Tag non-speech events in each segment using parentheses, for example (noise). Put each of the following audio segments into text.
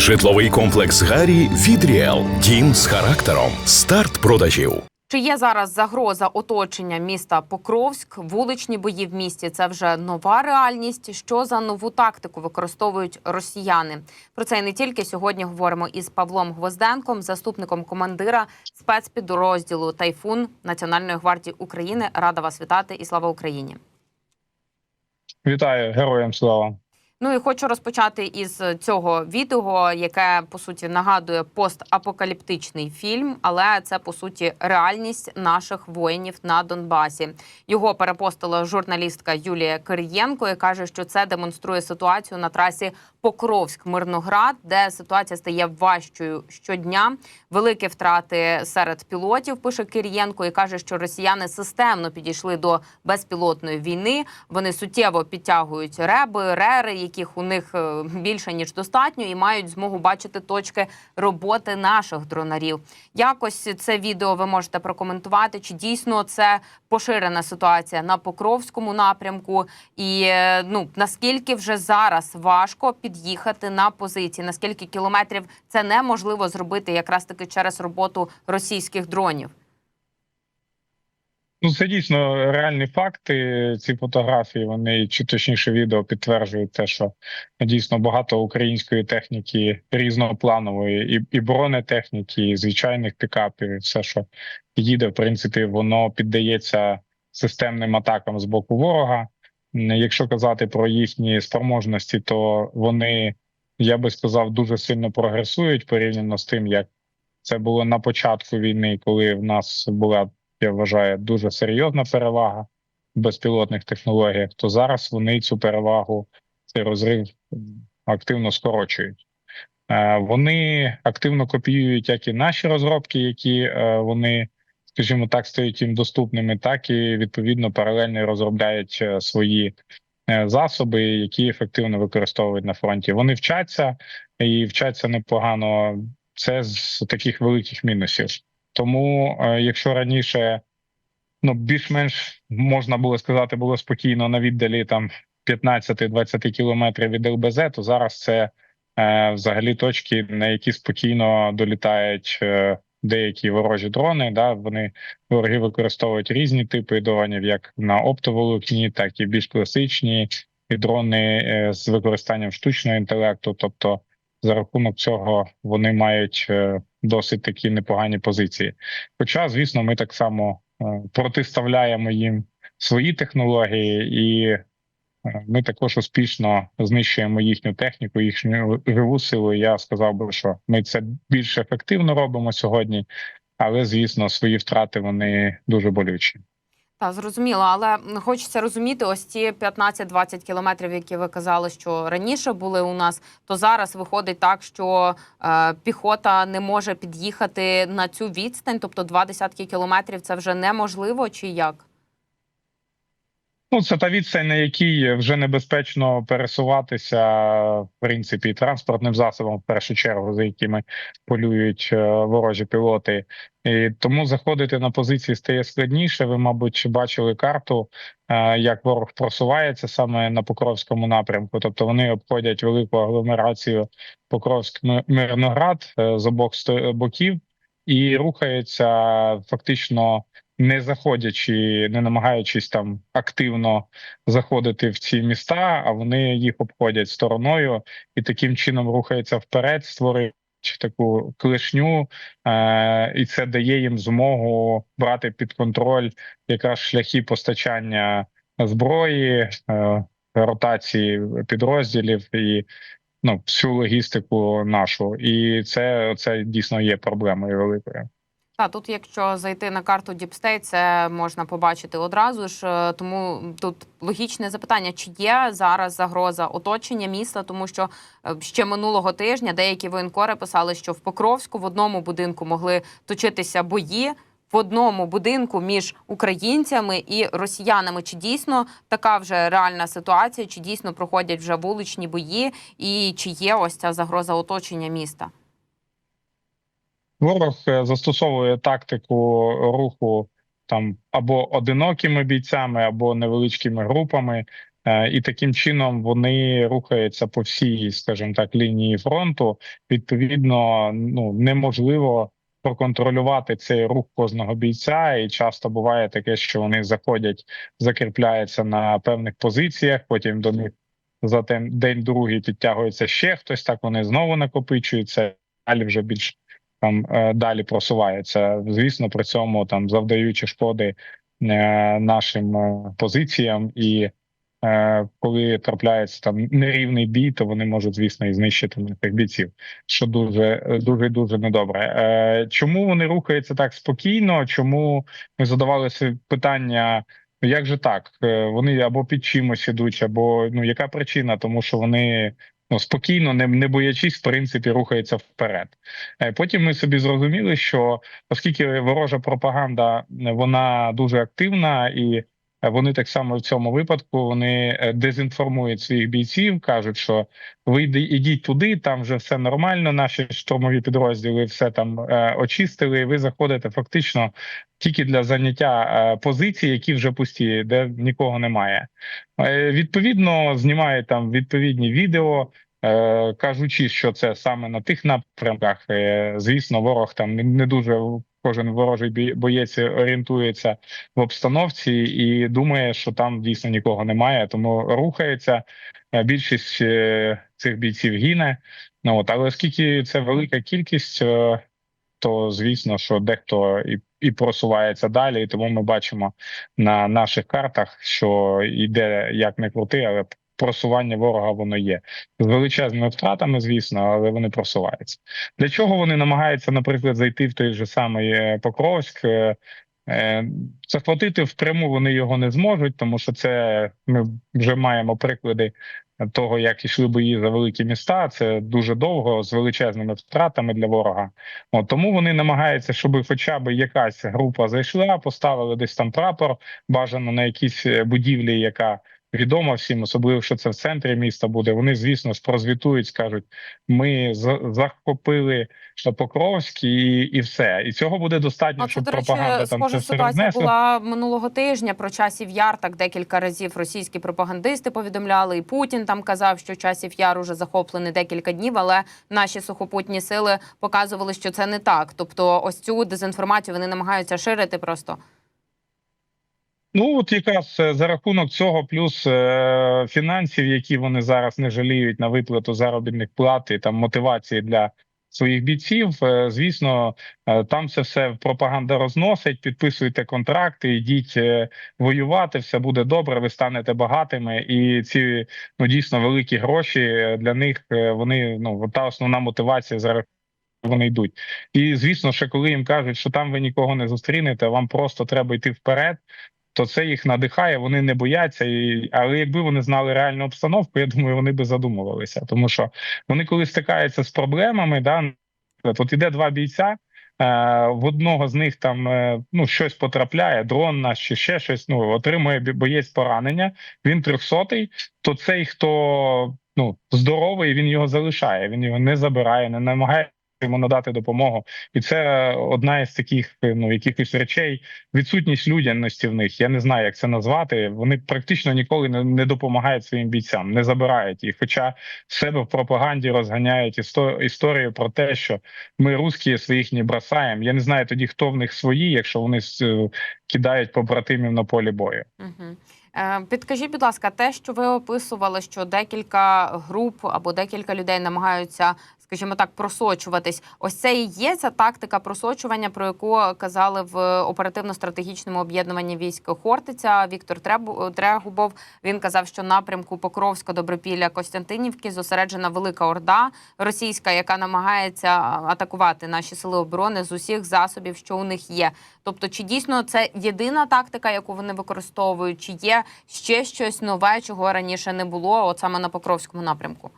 Житловий комплекс Гарі від Ріел. Дім з характером. Старт продажів. Чи є зараз загроза оточення міста Покровськ? Вуличні бої в місті це вже нова реальність. Що за нову тактику використовують росіяни? Про це і не тільки сьогодні говоримо із Павлом Гвозденком, заступником командира спецпідрозділу Тайфун Національної гвардії України. Рада вас вітати і слава Україні! Вітаю героям слава. Ну і хочу розпочати із цього відео, яке по суті нагадує постапокаліптичний фільм, але це по суті реальність наших воїнів на Донбасі. Його перепостила журналістка Юлія Кир'єнко і каже, що це демонструє ситуацію на трасі Покровськ-Мирноград, де ситуація стає важчою щодня. Великі втрати серед пілотів. Пише Кирієнко і каже, що росіяни системно підійшли до безпілотної війни. Вони суттєво підтягують реби, рери, яких у них е, більше ніж достатньо, і мають змогу бачити точки роботи наших дронарів. Якось це відео ви можете прокоментувати, чи дійсно це поширена ситуація на Покровському напрямку, і е, ну наскільки вже зараз важко під'їхати на позиції, наскільки кілометрів це неможливо зробити якраз таки через роботу російських дронів. Ну це дійсно реальні факти. Ці фотографії вони чи точніше відео підтверджують те, що дійсно багато української техніки різнопланової, і і бронетехніки, і звичайних пікапів, і все, що їде, в принципі, воно піддається системним атакам з боку ворога. Якщо казати про їхні спроможності, то вони я би сказав дуже сильно прогресують порівняно з тим, як це було на початку війни, коли в нас була я вважаю, дуже серйозна перевага в безпілотних технологіях, то зараз вони цю перевагу, цей розрив активно скорочують. Е, Вони активно копіюють як і наші розробки, які е, вони, скажімо так, стають їм доступними, так і відповідно паралельно розробляють е, свої е, засоби, які ефективно використовують на фронті. Вони вчаться і вчаться непогано. Це з таких великих мінусів. Тому, е, якщо раніше ну більш-менш можна було сказати, було спокійно на віддалі там 15-20 кілометрів від ЛБЗ, то зараз це е, взагалі точки, на які спокійно долітають е, деякі ворожі дрони. Да, Вони вороги використовують різні типи дронів, як на оптоволокні, так і більш класичні і дрони е, з використанням штучного інтелекту. Тобто, за рахунок цього вони мають. Е, досить такі непогані позиції. Хоча, звісно, ми так само е, протиставляємо їм свої технології, і ми також успішно знищуємо їхню техніку, їхню живу силу. Я сказав би, що ми це більш ефективно робимо сьогодні, але звісно, свої втрати вони дуже болючі. Так, зрозуміло, але хочеться розуміти, ось ці 15-20 кілометрів, які ви казали, що раніше були у нас, то зараз виходить так, що е, піхота не може під'їхати на цю відстань, тобто два десятки кілометрів це вже неможливо, чи як? Ну, це та відстань, на якій вже небезпечно пересуватися, в принципі, транспортним засобом, в першу чергу, за якими полюють е, ворожі пілоти. І Тому заходити на позиції стає складніше. Ви, мабуть, бачили карту, е, як ворог просувається саме на Покровському напрямку. Тобто вони обходять велику агломерацію Покровськ-Мирноград е, з обох боків і рухаються фактично не заходячи, не намагаючись там активно заходити в ці міста, а вони їх обходять стороною і таким чином рухаються вперед, створюють таку клешню, е- і це дає їм змогу брати під контроль якраз шляхи постачання зброї, е- ротації підрозділів і. Ну, всю логістику нашу, і це це дійсно є проблемою великою. Та тут, якщо зайти на карту State, це можна побачити одразу ж. е, Тому тут логічне запитання: чи є зараз загроза оточення міста? Тому що е, ще минулого тижня деякі воєнкори писали, що в Покровську в одному будинку могли точитися бої. В одному будинку між українцями і росіянами чи дійсно така вже реальна ситуація, чи дійсно проходять вже вуличні бої, і чи є ось ця загроза оточення міста? Ворог е, застосовує тактику руху там або одинокими бійцями, або невеличкими групами. Е, І таким чином вони рухаються по всій, скажімо так, лінії фронту. Відповідно, ну неможливо проконтролювати цей рух кожного бійця, і часто буває таке, що вони заходять, закріпляються на певних позиціях. Потім до них за день другий підтягується ще хтось. Так вони знову накопичуються. Далі вже більш там е, далі просуваються. Звісно, при цьому там завдаючи шкоди е, нашим е, позиціям і. Коли трапляється там нерівний бій, то вони можуть, звісно, і знищити наших бійців, що дуже дуже дуже недобре. Чому вони рухаються так спокійно? Чому ми задавали собі питання? ну, Як же так? Вони або під чимось ідуть, або ну яка причина? Тому що вони ну спокійно, не, не боячись, в принципі, рухається вперед. Е, Потім ми собі зрозуміли, що оскільки ворожа пропаганда е, вона дуже активна і Вони так само в цьому випадку вони е, дезінформують своїх бійців, кажуть, що ви ідіть туди, там вже все нормально. Наші штурмові підрозділи все там е, очистили. і Ви заходите фактично тільки для заняття е, позицій, які вже пусті, де нікого немає. Е, Відповідно, знімають там відповідні відео. е, Кажучи, що це саме на тих напрямках, Е, звісно, ворог там не дуже кожен ворожий боєць орієнтується в обстановці і думає, що там дійсно нікого немає, тому рухається. Е, Більшість е, цих бійців гине. Ну от, але оскільки це велика кількість, е, то звісно, що дехто і, і просувається далі. І тому ми бачимо на наших картах, що йде як не крути, але просування ворога воно є з величезними втратами, звісно, але вони просуваються. Для чого вони намагаються, наприклад, зайти в той же самий е, Покровськ? Е, е, Захватити впряму вони його не зможуть, тому що це ми вже маємо приклади того, як ішли бої за великі міста. Це дуже довго з величезними втратами для ворога. От тому вони намагаються, щоб хоча б якась група зайшла, поставили десь там прапор, бажано на якійсь будівлі, яка відома всім, особливо що це в центрі міста буде. Вони, звісно прозвітують, скажуть: ми за- захопили Покровськ і, і все. І цього буде достатньо, А щоб до речі, пропаганда там це ситуація була минулого тижня про часів яр. Так декілька разів російські пропагандисти повідомляли, і Путін там казав, що часів яр уже захоплений декілька днів, але наші сухопутні сили показували, що це не так. Тобто, ось цю дезінформацію вони намагаються ширити просто. Ну от якраз е, за рахунок цього, плюс е, фінансів, які вони зараз не жаліють на виплату заробітних плат і там мотивації для своїх бійців. е, звісно, е, там це все пропаганда розносить. Підписуйте контракти, йдіть е, воювати, все буде добре. Ви станете багатими, і ці ну дійсно великі гроші е, для них е, вони ну та основна мотивація за вони йдуть. І звісно, що коли їм кажуть, що там ви нікого не зустрінете, вам просто треба йти вперед. То це їх надихає, вони не бояться, і але якби вони знали реальну обстановку, я думаю, вони би задумувалися, тому що вони коли стикаються з проблемами, да от іде два бійця. е, В одного з них там е, ну щось потрапляє, дрон наш чи ще щось. Ну отримує боєць поранення. Він трьохсотий. То цей, хто ну здоровий, він його залишає. Він його не забирає, не намагається йому надати допомогу. І це одна із таких ну якихось речей, відсутність людяності в них. Я не знаю, як це назвати. Вони практично ніколи не, не допомагають своїм бійцям, не забирають їх. Хоча в себе в пропаганді розганяють істо- історію про те, що ми русські своїх не бросаємо. Я не знаю тоді, хто в них свої, якщо вони е, кидають побратимів на полі бою. Е, підкажіть, будь ласка, те, що ви описували, що декілька груп або декілька людей намагаються, скажімо так, просочуватись. Ось це і є ця тактика просочування, про яку казали в оперативно-стратегічному об'єднуванні військ Хортиця Віктор Трегубов. Він казав, що напрямку Покровська, Добропілля, Костянтинівки зосереджена велика орда російська, яка намагається атакувати наші сили оборони з усіх засобів, що у них є. Тобто, чи дійсно це єдина тактика, яку вони використовують, чи є ще щось нове, чого раніше не було, от саме на Покровському напрямку?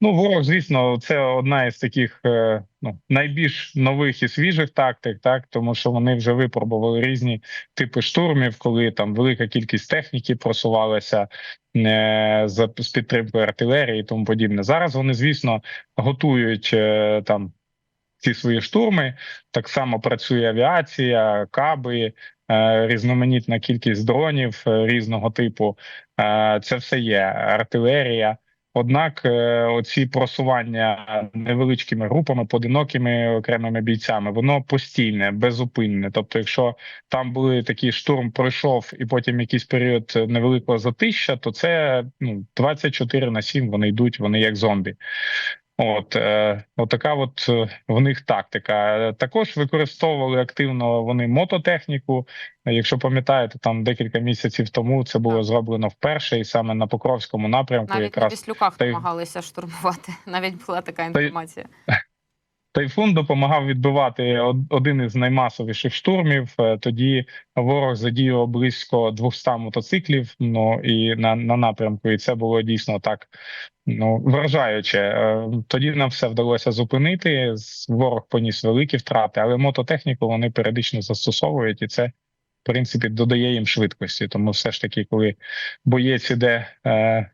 Ну, ворог, звісно, це одна із таких е, ну найбільш нових і свіжих тактик, так тому що вони вже випробували різні типи штурмів, коли там велика кількість техніки просувалася е, з, з підтримкою артилерії і тому подібне. Зараз вони, звісно, готують е, там ці свої штурми. Так само працює авіація, каби. різноманітна кількість дронів різного типу. Це все є артилерія. Однак, е, оці просування невеличкими групами, поодинокими окремими бійцями, воно постійне, безупинне. Тобто, якщо там були такі штурм, пройшов, і потім якийсь період невеликого затища, то це ну 24 на 7 Вони йдуть, вони як зомбі. От, е, от така от е, в них тактика. Також використовували активно вони мототехніку. Якщо пам'ятаєте, там декілька місяців тому це було зроблено вперше, і саме на Покровському напрямку, Навіть на Віслюках та намагалися штурмувати. (laughs) Навіть була така інформація. Тайфун допомагав відбивати один із наймасовіших штурмів. Е, Тоді ворог задіяв близько 200 мотоциклів. Ну і на, на напрямку, і це було дійсно так. Ну вражаюче. Е, Тоді нам все вдалося зупинити. Ворог поніс великі втрати, але мототехніку вони періодично застосовують, і це в принципі додає їм швидкості. Тому все ж таки, коли боєць іде е,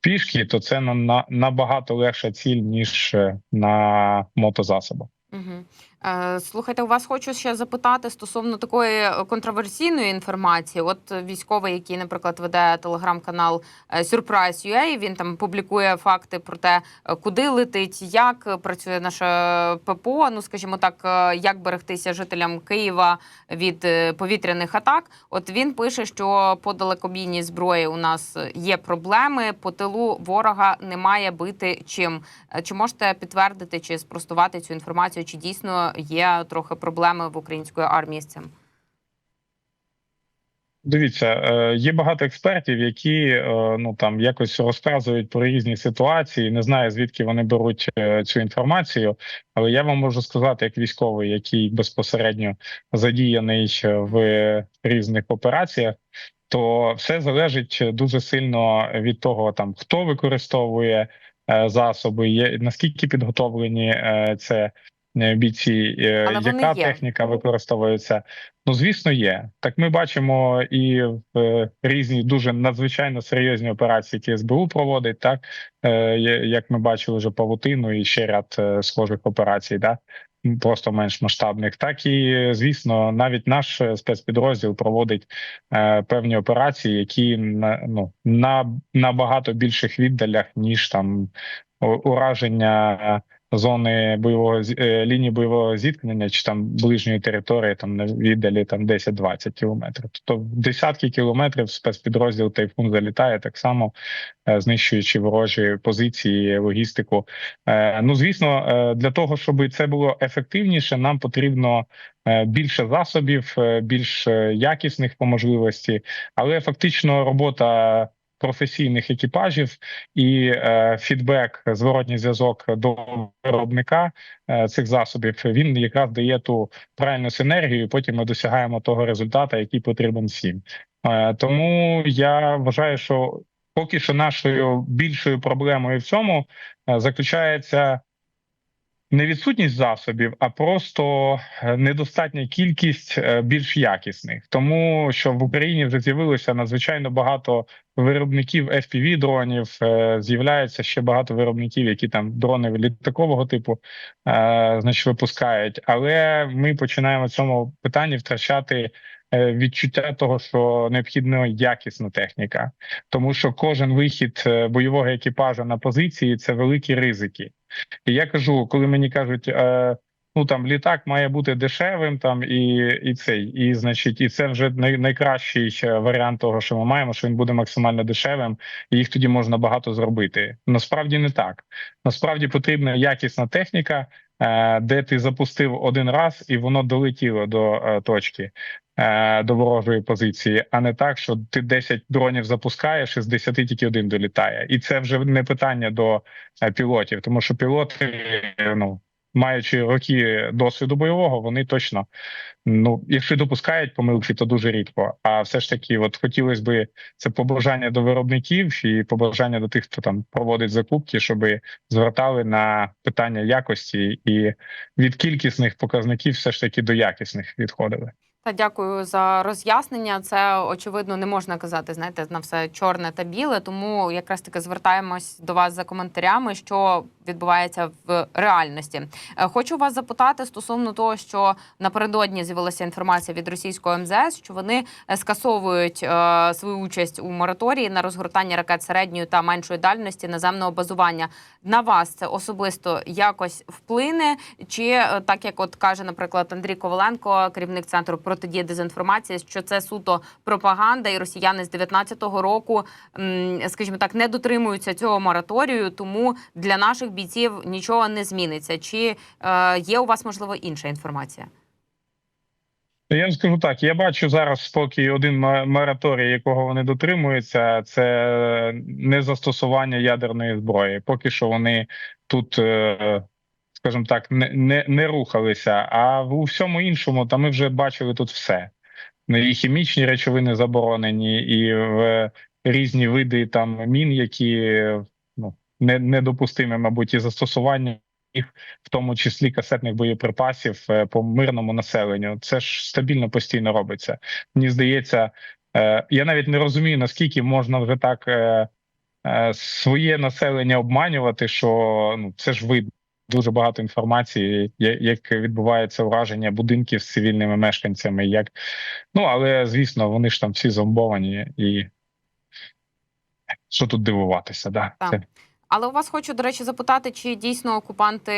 пішки, то це на, на набагато легша ціль ніж е, на мотозасобах. Угу. Е, слухайте, у вас хочу ще запитати стосовно такої контроверсійної інформації. От військовий, який, наприклад, веде телеграм-канал е, Surprise.ua, він там публікує факти про те, е, куди летить, як працює наше ППО. Ну, скажімо так, як берегтися жителям Києва від повітряних атак. От він пише, що по далекобійній зброї у нас є проблеми. По тилу ворога немає бити чим. Чи можете підтвердити чи спростувати цю інформацію? Чи дійсно є трохи проблеми в української армії з цим? Дивіться, е, є багато експертів, які е, ну там якось розказують про різні ситуації. Не знаю звідки вони беруть е, цю інформацію, але я вам можу сказати, як військовий, який безпосередньо задіяний в різних операціях, то все залежить дуже сильно від того, там хто використовує засоби, наскільки підготовлені це бійці, е, Але яка є. техніка використовується. Ну, звісно, є. Так ми бачимо і в е, різні дуже надзвичайно серйозні операції, які СБУ проводить, так е, як ми бачили вже павутину і ще ряд схожих операцій, да? просто менш масштабних. Так і звісно, навіть наш спецпідрозділ проводить е, певні операції, які на ну на набагато більших віддалях, ніж там ураження. Зони бойового е, лінії бойового зіткнення чи там ближньої території, там на віддалі там 10-20 кілометрів. Тобто десятки кілометрів спецпідрозділ Тайфун залітає так само, е, знищуючи ворожі позиції, логістику. Е, Ну звісно, для того, щоб це було ефективніше, нам потрібно більше засобів, більш якісних по можливості, але фактично робота. Професійних екіпажів і е, фідбек, зворотній зв'язок до виробника е, цих засобів він якраз дає ту правильну синергію. і Потім ми досягаємо того результату, який потрібен всім. Е, тому я вважаю, що поки що нашою більшою проблемою в цьому заключається не відсутність засобів, а просто е, недостатня кількість е, більш якісних, тому що в Україні вже з'явилося надзвичайно багато виробників fpv дронів. е, З'являється ще багато виробників, які там дрони літакового типу значить випускають. Але ми починаємо в цьому питанні втрачати. Е, Відчуття того, що необхідно якісна техніка, тому що кожен вихід е, бойового екіпажа на позиції це великі ризики. І я кажу, коли мені кажуть, е, ну там літак має бути дешевим, там і і цей, і значить, і це вже най, найкращий варіант того, що ми маємо, що він буде максимально дешевим, і їх тоді можна багато зробити. Насправді не так. Насправді потрібна якісна техніка, де ти запустив один раз, і воно долетіло до точки. Е, До ворожої позиції, а не так, що ти 10 дронів запускаєш, і з 10 тільки один долітає, і це вже не питання до е, пілотів, тому що пілоти, е, ну маючи роки досвіду бойового, вони точно ну, якщо допускають помилки, то дуже рідко. А все ж таки, от хотілося би це побажання до виробників і побажання до тих, хто там проводить закупки, щоб звертали на питання якості і від кількісних показників все ж таки до якісних відходили. Та дякую за роз'яснення. Це очевидно не можна казати, знаєте, на все чорне та біле. Тому якраз таки звертаємось до вас за коментарями, що відбувається в реальності. Е, Хочу вас запитати стосовно того, що напередодні з'явилася інформація від російського МЗС, що вони е, скасовують е, свою участь у мораторії на розгортання ракет середньої та меншої дальності наземного базування. На вас це особисто якось вплине? Чи так як от каже, наприклад, Андрій Коваленко, керівник центру протидії дезінформації, що це суто пропаганда, і росіяни з 19-го року, скажімо так, не дотримуються цього мораторію, тому для наших бійців нічого не зміниться. Чи е, є у вас можливо інша інформація? Я вам скажу так: я бачу зараз спокій один мораторій, якого вони дотримуються, це не застосування ядерної зброї. Поки що вони тут, е, скажімо так, не, не, не рухалися. А у всьому іншому, та ми вже бачили тут все. Ну, І хімічні речовини заборонені, і в різні види там мін, які ну, не, недопустимі, мабуть, і застосування їх, в тому числі касетних боєприпасів е, по мирному населенню. Це ж стабільно постійно робиться. Мені здається, е, я навіть не розумію, наскільки можна вже так е, своє населення обманювати, що ну це ж видно. Дуже багато інформації, як відбувається враження будинків з цивільними мешканцями, як ну але звісно, вони ж там всі зомбовані, і що тут дивуватися, да Так. це Але у вас хочу, до речі, запитати, чи дійсно окупанти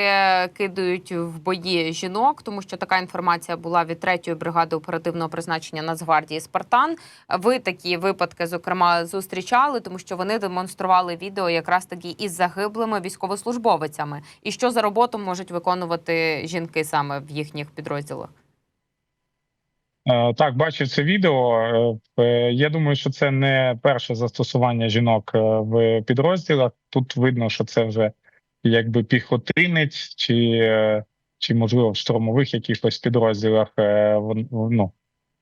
кидають в бої жінок, тому що така інформація була від 3-ї бригади оперативного призначення Нацгвардії Спартан. Ви такі випадки, зокрема, зустрічали, тому що вони демонстрували відео якраз таки із загиблими військовослужбовицями. І що за роботу можуть виконувати жінки саме в їхніх підрозділах? Е, Так, бачив це відео. Е, е, Я думаю, що це не перше застосування жінок в підрозділах. Тут видно, що це вже якби піхотинець, чи, чи можливо в штурмових якихось підрозділах ну,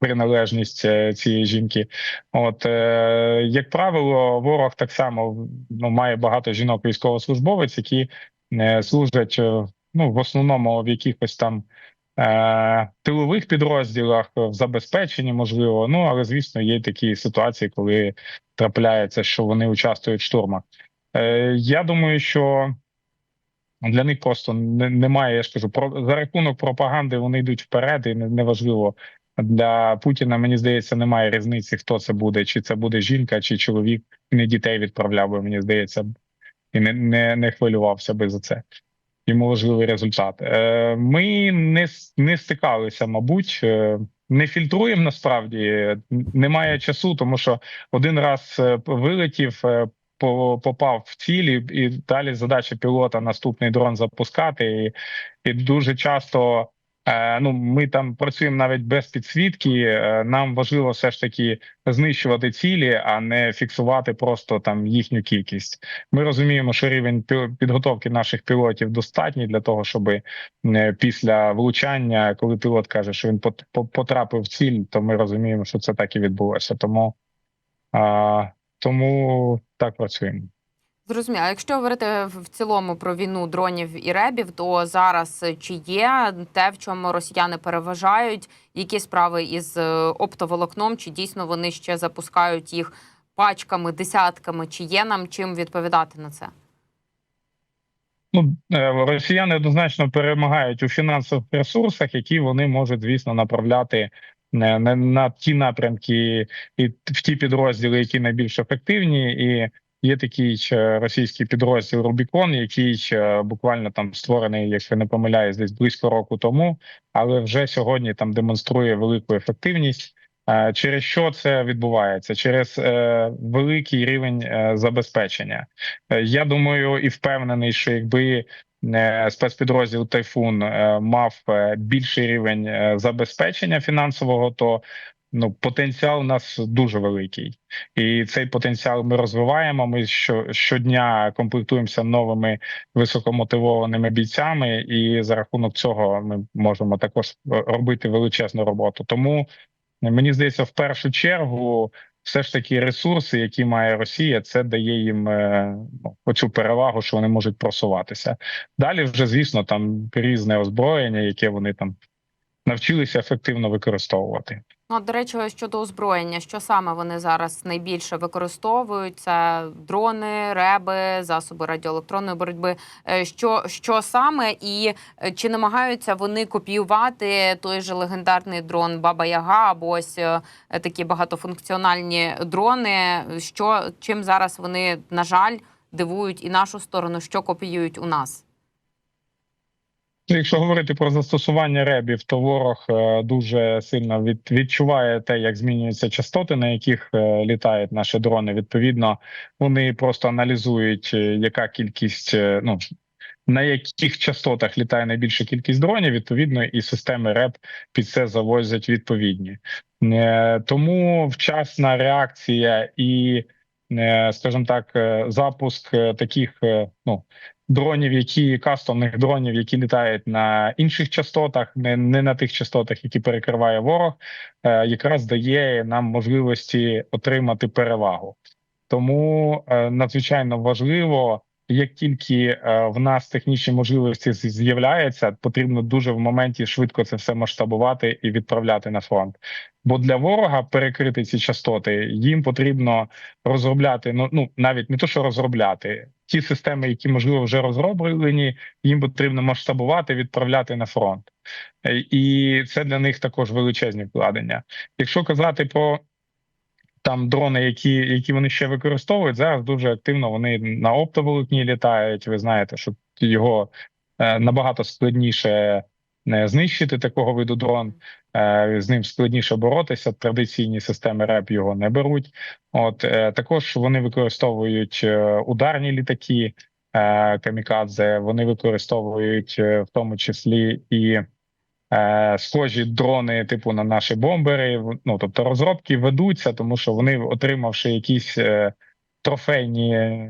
приналежність цієї жінки. От як правило, ворог так само ну, має багато жінок військовослужбовець, які служать ну в основному в якихось там тилових підрозділах, в забезпеченні, можливо. Ну але звісно, є такі ситуації, коли трапляється, що вони участвують в штурмах. Е, я думаю, що для них просто немає. Я ж кажу, про за рахунок пропаганди вони йдуть вперед, і неважливо. Для Путіна мені здається, немає різниці, хто це буде, чи це буде жінка, чи чоловік. Не дітей відправляв би, мені здається, і не, не, не хвилювався би за це йому важливий результат. Е, Ми не не стикалися, мабуть, е, не фільтруємо насправді. Немає часу, тому що один раз е, вилетів, попав в цілі, і далі задача пілота наступний дрон запускати. І, і дуже часто. Е, Ну, ми там працюємо навіть без підсвітки. е, Нам важливо все ж таки знищувати цілі, а не фіксувати просто там їхню кількість. Ми розуміємо, що рівень пі- підготовки наших пілотів достатній для того, щоб після влучання, коли пілот каже, що він пот- по- потрапив в ціль, то ми розуміємо, що це так і відбулося. Тому, а, тому так працюємо. Зрозуміло. А якщо говорити в цілому про війну дронів і ребів, то зараз чи є те, в чому росіяни переважають, які справи із е, оптоволокном, чи дійсно вони ще запускають їх пачками, десятками, чи є нам чим відповідати на це? Ну е, росіяни однозначно перемагають у фінансових ресурсах, які вони можуть, звісно, направляти на, на, на ті напрямки і в ті підрозділи, які найбільш ефективні, і є такий російський підрозділ Рубікон, який буквально там створений, якщо не помиляюсь, десь близько року тому, але вже сьогодні там демонструє велику ефективність. Е, Через що це відбувається? Через е, великий рівень е, забезпечення. Е, Я думаю і впевнений, що якби е, спецпідрозділ Тайфун е, мав е, більший рівень е, забезпечення фінансового, то ну потенціал у нас дуже великий, і цей потенціал ми розвиваємо. Ми що щодня комплектуємося новими високомотивованими бійцями, і за рахунок цього ми можемо також робити величезну роботу. Тому мені здається, в першу чергу все ж таки ресурси, які має Росія, це дає їм е, ну, оцю перевагу, що вони можуть просуватися. Далі вже звісно там різне озброєння, яке вони там навчилися ефективно використовувати. Ну, до речі, щодо озброєння, що саме вони зараз найбільше використовують? Це дрони, реби, засоби радіоелектронної боротьби. Е, Що, що саме, і е, чи намагаються вони копіювати той же легендарний дрон Баба Яга або ось е, такі багатофункціональні дрони? Що чим зараз вони на жаль дивують і нашу сторону, що копіюють у нас? Якщо говорити про застосування ребів, то ворог е, дуже сильно від, відчуває те, як змінюються частоти, на яких е, літають наші дрони. Відповідно, вони просто аналізують, е, яка кількість, ну на яких частотах літає найбільша кількість дронів. Відповідно, і системи РЕП під це завозять відповідні. Тому вчасна реакція і, скажімо так, запуск таких ну дронів, які кастомних дронів, які літають на інших частотах, не, не на тих частотах, які перекриває ворог, е, якраз дає нам можливості отримати перевагу. Тому е, надзвичайно важливо, як тільки е, в нас технічні можливості з'являються, потрібно дуже в моменті швидко це все масштабувати і відправляти на фронт. Бо для ворога перекрити ці частоти їм потрібно розробляти. Ну ну навіть не то, що розробляти ті системи, які можливо вже розроблені, їм потрібно масштабувати, відправляти на фронт, Е, і це для них також величезні вкладення. Якщо казати про там дрони, які які вони ще використовують, зараз дуже активно вони на оптоволокні літають. Ви знаєте, що його е, набагато складніше не знищити такого виду дрон. Е, з ним складніше боротися. Традиційні системи РЕП його не беруть. От е, також вони використовують е, ударні літаки камікадзе. Вони використовують в тому числі і схожі дрони, типу на наші бомбери. Ну тобто розробки ведуться, тому що вони, отримавши якісь трофейні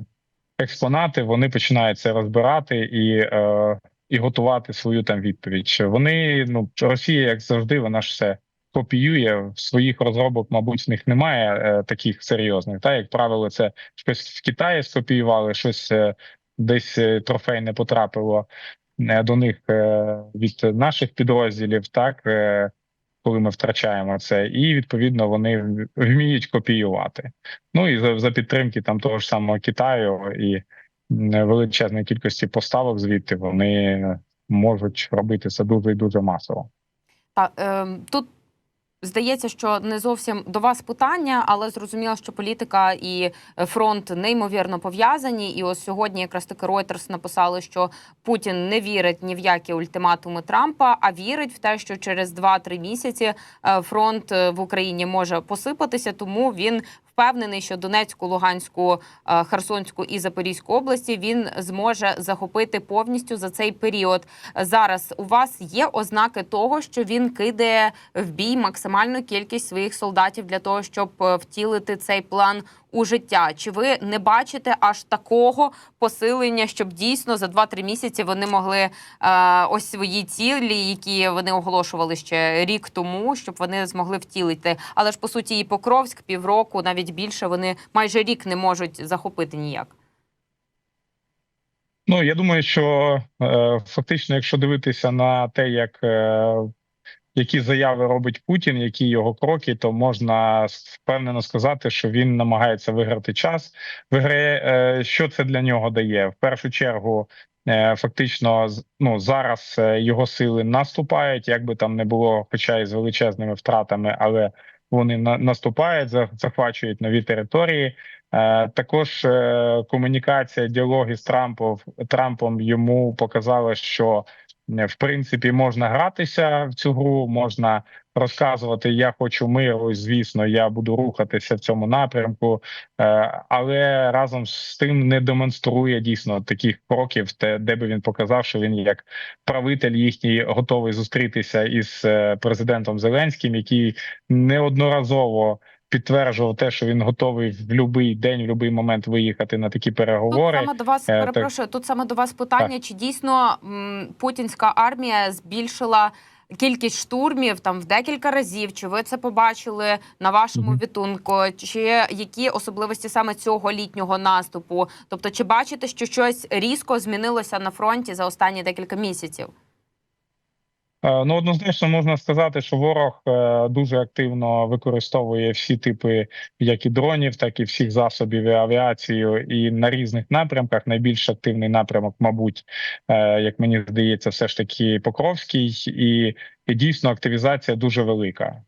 експонати, вони починають це розбирати і. Е, і готувати свою там відповідь. Вони ну Росія, як завжди, вона ж все копіює в своїх розробок. Мабуть, в них немає е, таких серйозних. Та як правило, це щось в Китаї скопіювали, щось е, десь е, трофей не потрапило е, до них е, від наших підрозділів, так е, коли ми втрачаємо це, і відповідно вони вміють копіювати. Ну і за, за підтримки там того ж самого Китаю і величезної кількості поставок звідти вони можуть робити це дуже і дуже масово. Та ем, тут здається, що не зовсім до вас питання, але зрозуміло, що політика і е, фронт неймовірно пов'язані. І ось сьогодні якраз таки Reuters написали, що Путін не вірить ні в які ультиматуми Трампа, а вірить в те, що через 2-3 місяці е, фронт е, в Україні може посипатися. Тому він впевнений, що Донецьку, Луганську, е, Херсонську і Запорізьку області він зможе захопити повністю за цей період. Зараз у вас є ознаки того, що він кидає в бій максимальну кількість своїх солдатів для того, щоб е, втілити цей план у життя. Чи ви не бачите аж такого посилення, щоб дійсно за 2-3 місяці вони могли е, ось свої цілі, які вони оголошували ще рік тому, щоб вони змогли втілити? Але ж по суті, і Покровськ півроку, навіть більше, вони майже рік не можуть захопити ніяк. Ну я думаю, що е, фактично, якщо дивитися на те, як е, які заяви робить Путін, які його кроки, то можна впевнено сказати, що він намагається виграти час. Виграє, е, що це для нього дає в першу чергу. е, Фактично, ну зараз е, його сили наступають, як би там не було, хоча й з величезними втратами, але вони на- наступають, захвачують нові території. Також комунікація, діалоги з Трампом Трампом йому показали, що в принципі можна гратися в цю гру, можна розказувати Я хочу миру. Звісно, я буду рухатися в цьому напрямку, е, але разом з тим не демонструє дійсно таких кроків, де би він показав, що він як правитель їхній готовий зустрітися із е, президентом Зеленським, який неодноразово підтверджував те, що він готовий в будь-який день, в будь-який момент виїхати на такі переговори. Тут саме до вас Е, так. перепрошую. Тут саме до вас питання: чи дійсно м, путінська армія збільшила кількість штурмів там в декілька разів? Чи ви це побачили на вашому Мгм. відтунку? Чи які особливості саме цього літнього наступу? Тобто, чи бачите, що щось різко змінилося на фронті за останні декілька місяців? Е, Ну, однозначно можна сказати, що ворог е, дуже активно використовує всі типи як і дронів, так і всіх засобів і авіацію, і на різних напрямках. Найбільш активний напрямок, мабуть, е, як мені здається, все ж таки Покровський, і, і дійсно активізація дуже велика.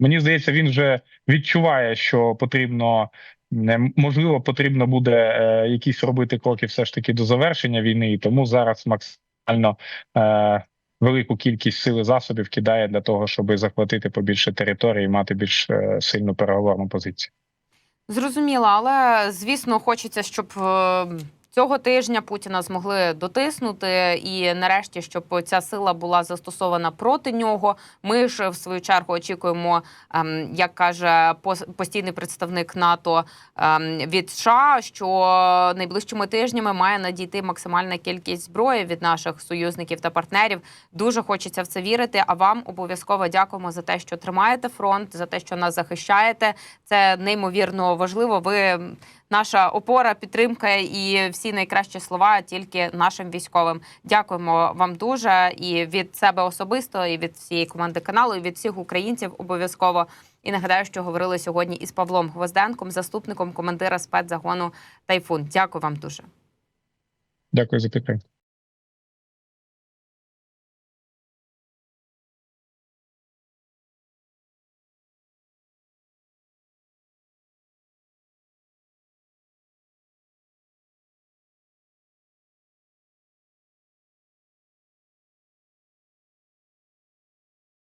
Мені здається, він вже відчуває, що потрібно. Можливо, потрібно буде якісь робити кроки, все ж таки до завершення війни, і тому зараз максимально велику кількість сили засобів кидає для того, щоб захватити побільше території і мати більш е, сильну переговорну позицію. Зрозуміло, але звісно, хочеться, щоб е, цього тижня Путіна змогли дотиснути, і нарешті, щоб ця сила була застосована проти нього. Ми ж в свою чергу очікуємо, ем, як каже постійний представник НАТО ем, від США, що найближчими тижнями має надійти максимальна кількість зброї від наших союзників та партнерів. Дуже хочеться в це вірити. А вам обов'язково дякуємо за те, що тримаєте фронт, за те, що нас захищаєте. Це неймовірно важливо. Ви наша опора, підтримка і всі найкращі слова тільки нашим військовим. Дякуємо вам дуже і від себе особисто, і від всієї команди каналу, і від всіх українців обов'язково. І нагадаю, що говорили сьогодні із Павлом Гвозденком, заступником командира спецзагону Тайфун. Дякую вам дуже. Дякую за підтримку.